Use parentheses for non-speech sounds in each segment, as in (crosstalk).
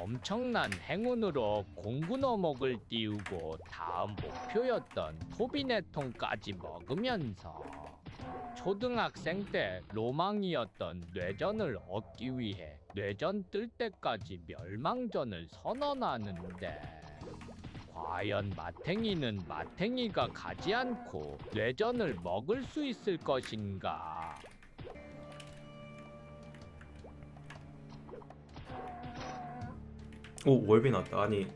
엄청난 행운으로 공군 어목을 띄우고 다음 목표였던 토비네통까지 먹으면서 초등학생 때 로망이었던 뇌전을 얻기 위해 뇌전 뜰 때까지 멸망전을 선언하는데 과연 마탱이는 마탱이가 가지 않고 뇌전을 먹을 수 있을 것인가? 오 월비 나왔다 아니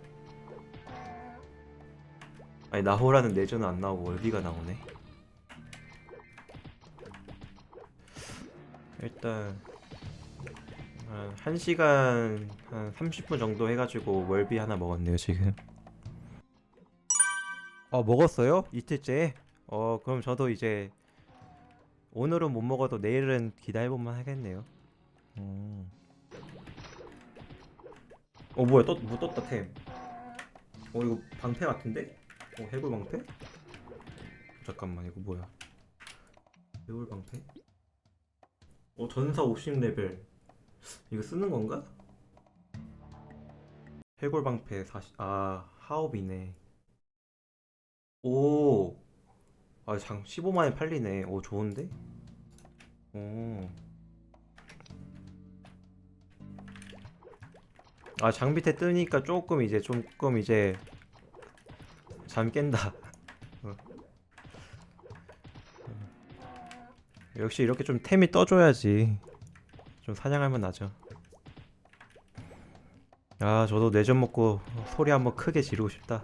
아니 나호라는 내전은 안 나오고 월비가 나오네 일단 한 1시간 한 30분 정도 해가지고 월비 하나 먹었네요 지금 어 먹었어요? 이틀째? 어 그럼 저도 이제 오늘은 못 먹어도 내일은 기다려보면 하겠네요 음. 어 뭐야 떴, 뭐 떴다 템. 어 이거 방패 같은데? 어 해골 방패? 잠깐만 이거 뭐야? 해골 방패? 어 전사 50레벨 이거 쓰는 건가? 해골 방패 40, 아 하옵이네. 오, 아장 15만에 팔리네. 오 좋은데? 오. 아 장비태 뜨니까 조금 이제 조금 이제 잠 깬다. (laughs) 어. 역시 이렇게 좀 템이 떠줘야지 좀 사냥하면 나죠. 아 저도 내전 먹고 소리 한번 크게 지르고 싶다.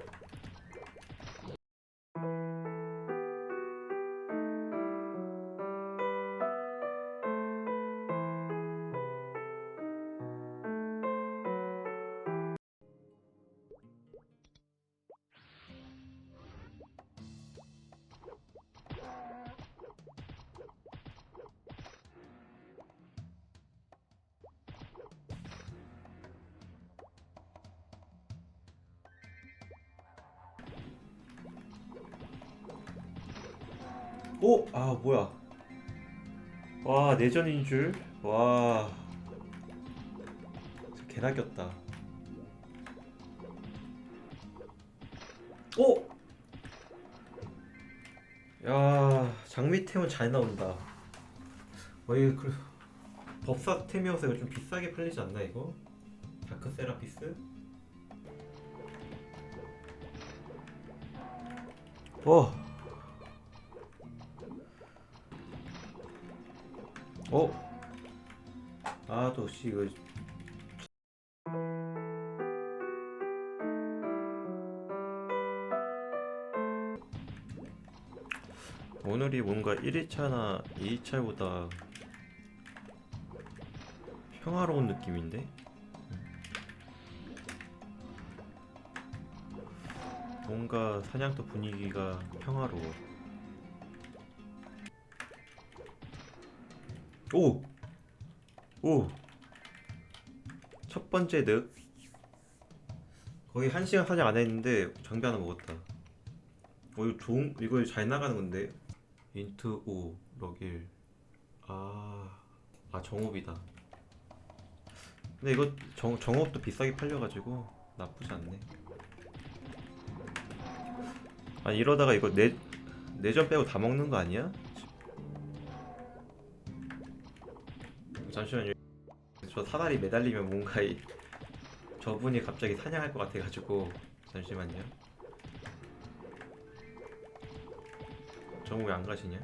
오! 아 뭐야 와 내전인 줄? 와 진짜 개나 꼈다 오! 야 장미템은 잘 나온다 어이 그 법사템이어서 이거 좀 비싸게 팔리지 않나 이거? 다크 세라피스? 오! 어? 아, 또, 씨, 이거. 오늘이 뭔가 1일차나 2일차보다 평화로운 느낌인데? 뭔가 사냥터 분위기가 평화로워. 오! 오! 첫 번째 늑 거의 한 시간 사냥 안 했는데 장비 하나 먹었다 어 이거 좋은 이거 잘 나가는 건데 인트 5 럭일 아, 아 정업이다 근데 이거 정, 정업도 비싸게 팔려가지고 나쁘지 않네 아 이러다가 이거 내, 내전 빼고 다 먹는 거 아니야? 잠시만요. 저 사다리 매달리면 뭔가 이 저분이 갑자기 사냥할 것 같아가지고 잠시만요. 정우 왜 안 가시냐?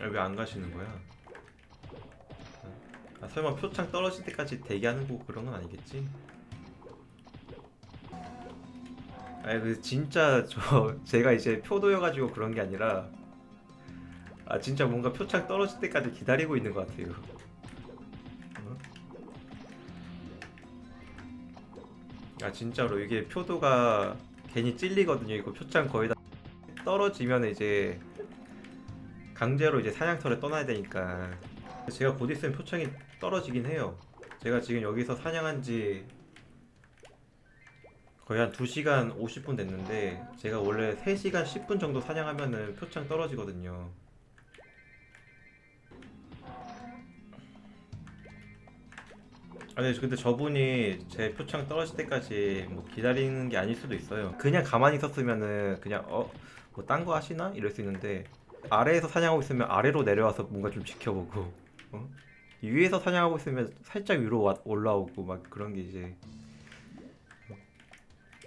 아, 왜 안 가시는 거야? 아, 설마 표창 떨어질 때까지 대기하는 거 그런 건 아니겠지? 아니 그 진짜 저 (laughs) 제가 이제 표도여가지고 그런 게 아니라 아 진짜 뭔가 표창 떨어질 때까지 기다리고 있는 것 같아요. 어? 아 진짜로 이게 표도가 괜히 찔리거든요. 이거 표창 거의 다 떨어지면 이제 강제로 이제 사냥터를 떠나야 되니까 제가 곧 있으면 표창이 떨어지긴 해요. 제가 지금 여기서 사냥한 지 거의 한 2시간 50분 됐는데 제가 원래 3시간 10분 정도 사냥하면은 표창 떨어지거든요. 아니 근데 저분이 제 표창 떨어질 때까지 뭐 기다리는 게 아닐 수도 있어요. 그냥 가만히 있었으면은 그냥 어뭐 딴 거 하시나 이럴 수 있는데 아래에서 사냥하고 있으면 아래로 내려와서 뭔가 좀 지켜보고 어? 위에서 사냥하고 있으면 살짝 위로 와- 올라오고 막 그런 게 이제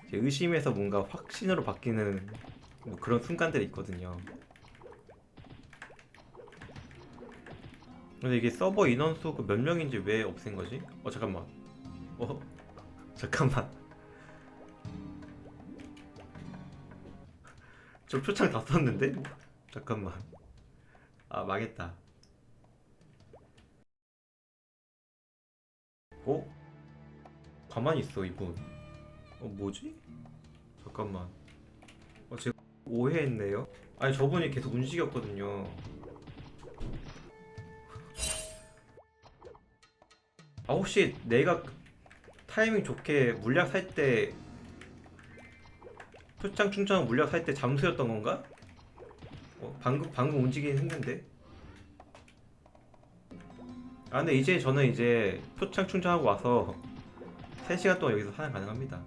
이제 의심에서 뭔가 확신으로 바뀌는 뭐 그런 순간들이 있거든요. 근데 이게 서버 인원수가 몇 명인지 왜 없앤 거지? 어 잠깐만. 어 (laughs) 잠깐만. 저 표창 다 썼는데? 잠깐만. 아 망했다. 어? 가만히 있어 이분. 어 뭐지? 잠깐만. 어 제가 오해했네요. 아니 저분이 계속 움직였거든요. 아 혹시 내가 타이밍 좋게 물약 살때 표창 충전 물약 살 때 잠수였던 건가? 어, 방금 방금 움직이긴 했는데. 아 근데 이제 저는 이제 표창 충전하고 와서 3시간 동안 여기서 사냥 가능합니다.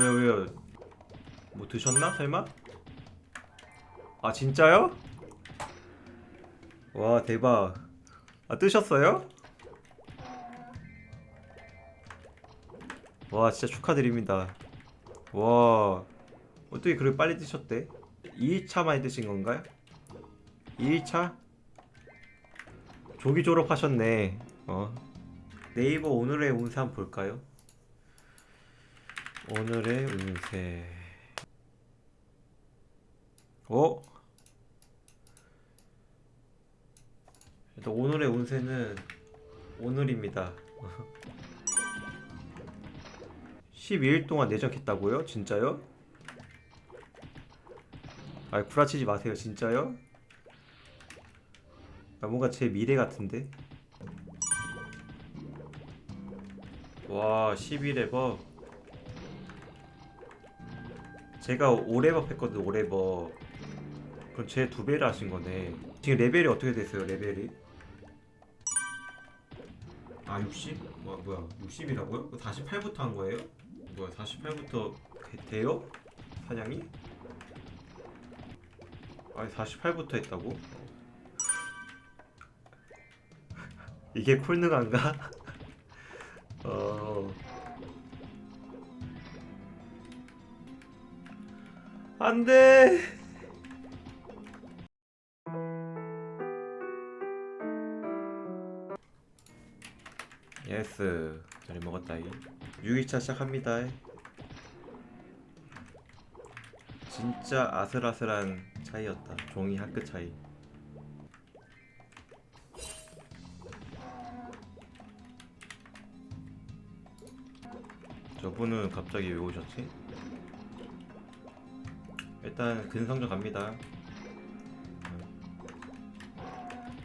왜요 왜요? 뭐 드셨나 설마? 아 진짜요? 와 대박. 아 뜨셨어요? 와 진짜 축하드립니다. 와 어떻게 그렇게 빨리 뜨셨대? 2일차 만에 뜨신 건가요? 2일차? 조기 졸업하셨네. 어. 네이버 오늘의 운세 한번 볼까요? 오늘의 운세. 어? 일단 오늘의 운세는 오늘입니다. (laughs) 12일 동안 내적했다고요? 진짜요? 아, 구라치지 마세요. 진짜요? 아, 뭔가 제 미래 같은데. 와, 11회 제가 5레버 했거든 5레버 그럼 제 두 배를 하신 거네 지금 레벨이 어떻게 됐어요 레벨이? 아 60? 뭐, 뭐야 60이라고요? 48부터 한 거예요? 뭐야 48부터 돼요? 사냥이? 아니 48부터 했다고? (laughs) 이게 콜능한가? (laughs) 어... 안돼. 예스. 잘 먹었다이. 6일차 시작합니다. 진짜 아슬아슬한 차이였다. 종이 한 끗 차이. 저분은 갑자기 왜 오셨지? 일단 근성전 갑니다.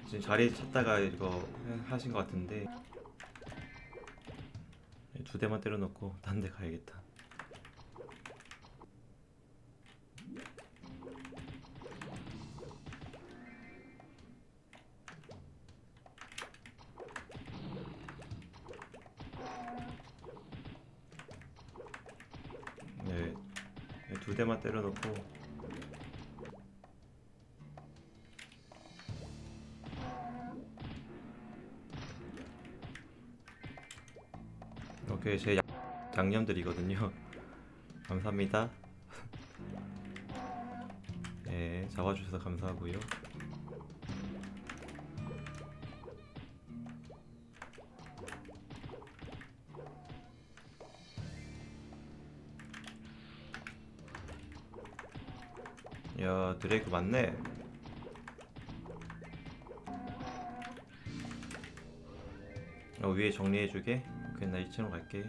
지금 자리 찾다가 이거 하신 것 같은데 두 대만 때려놓고 딴 데 가야겠다. 네, 네, 두 대만 때려놓고 오케이 제 양- 양념들이거든요. (laughs) 감사합니다. (laughs) 네 잡아주셔서 감사하고요. 야 드레이크 맞네. 어, 위에 정리해주게 오케이 나 2층으로 갈게.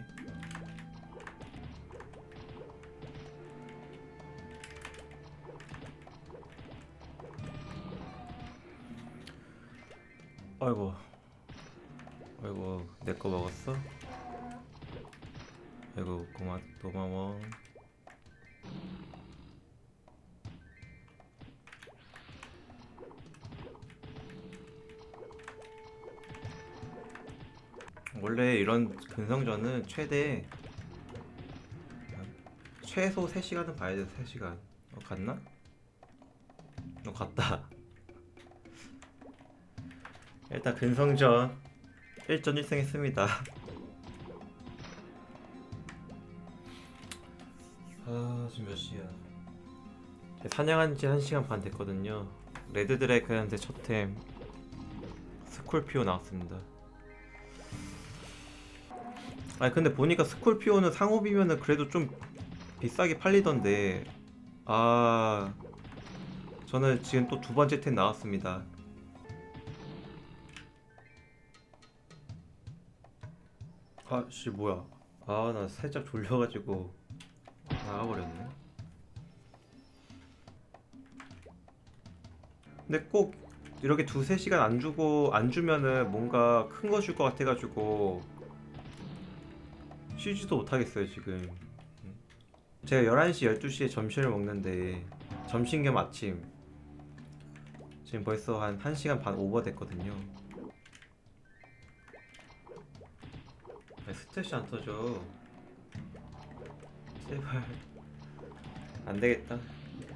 아이고. 아이고 내 거 먹었어? 아이고 고마 고마워 원래 이런 근성전은 최대 최소 3시간은 봐야 돼 3시간. 어 갔나? 어 갔다. (laughs) 일단 근성전 1전 1승 했습니다. (laughs) 아 지금 몇 시야? 사냥한 지 1시간 반 됐거든요. 레드 드래곤한테 첫템 스콜피오 나왔습니다 아니 근데 보니까 스콜피오는 상업이면은 그래도 좀 비싸게 팔리던데. 아 저는 지금 또 두 번째 템 나왔습니다. 아씨 뭐야. 아 나 살짝 졸려가지고 나가버렸네. 근데 꼭 이렇게 두세 시간 안 주고 안 주면은 뭔가 큰 거 줄 것 같아가지고 쉬지도 못하겠어요 지금. 제가 11시 12시에 점심을 먹는데 점심 겸 아침. 지금 벌써 한 1시간 반 오버 됐거든요. 아, 스탯이 안 터져? 제발. 안 되겠다.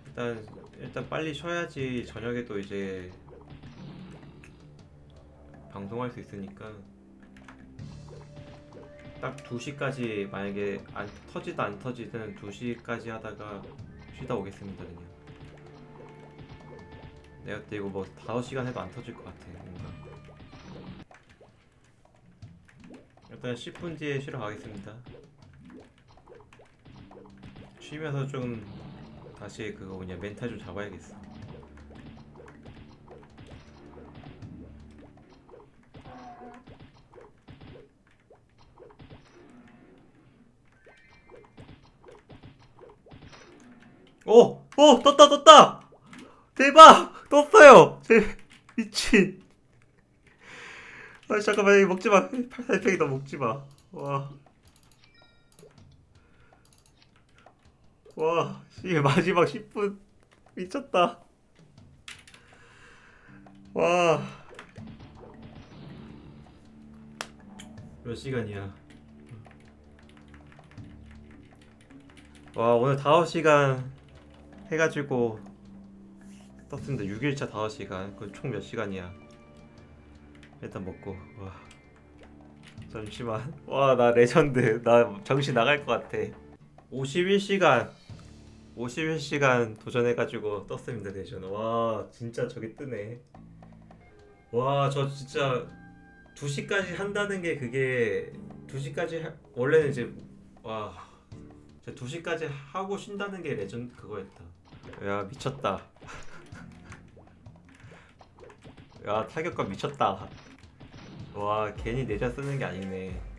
일단 일단 빨리 쉬어야지 저녁에도 이제 방송할 수 있으니까 딱 2시까지 만약에 안 터지든 안 터지든 2시까지 하다가 쉬다 오겠습니다 그냥 내가 그때 이거 뭐 5시간 해도 안 터질 것 같아 뭔가. 일단 10분 뒤에 쉬러 가겠습니다. 쉬면서 좀 다시 그거 뭐냐 멘탈 좀 잡아야겠어 떴다 떴다! 대박! 떴어요! 제 미친 아 잠깐만 먹지마 팔살팽이다 먹지마 와 와, 씨, 마지막 10분 미쳤다. 와. 몇 시간이야? 와, 오늘 5시간 해가지고 떴습니다. 6일차 5시간. 그 총 몇 시간이야? 일단 먹고. 와. 잠시만. 와, 나 레전드. 나 정신 나갈 것 같아. 51시간 51시간 도전해가지고 떴습니다 대전 와 진짜 저게 뜨네 와 저 진짜 2시까지 한다는 게 그게 2시까지 하, 원래는 이제 와 진짜 2시까지 하고 쉰다는 게 레전드 그거였다 야 미쳤다. 야 타격감 미쳤다. 와 괜히 내자 쓰는 게 아니네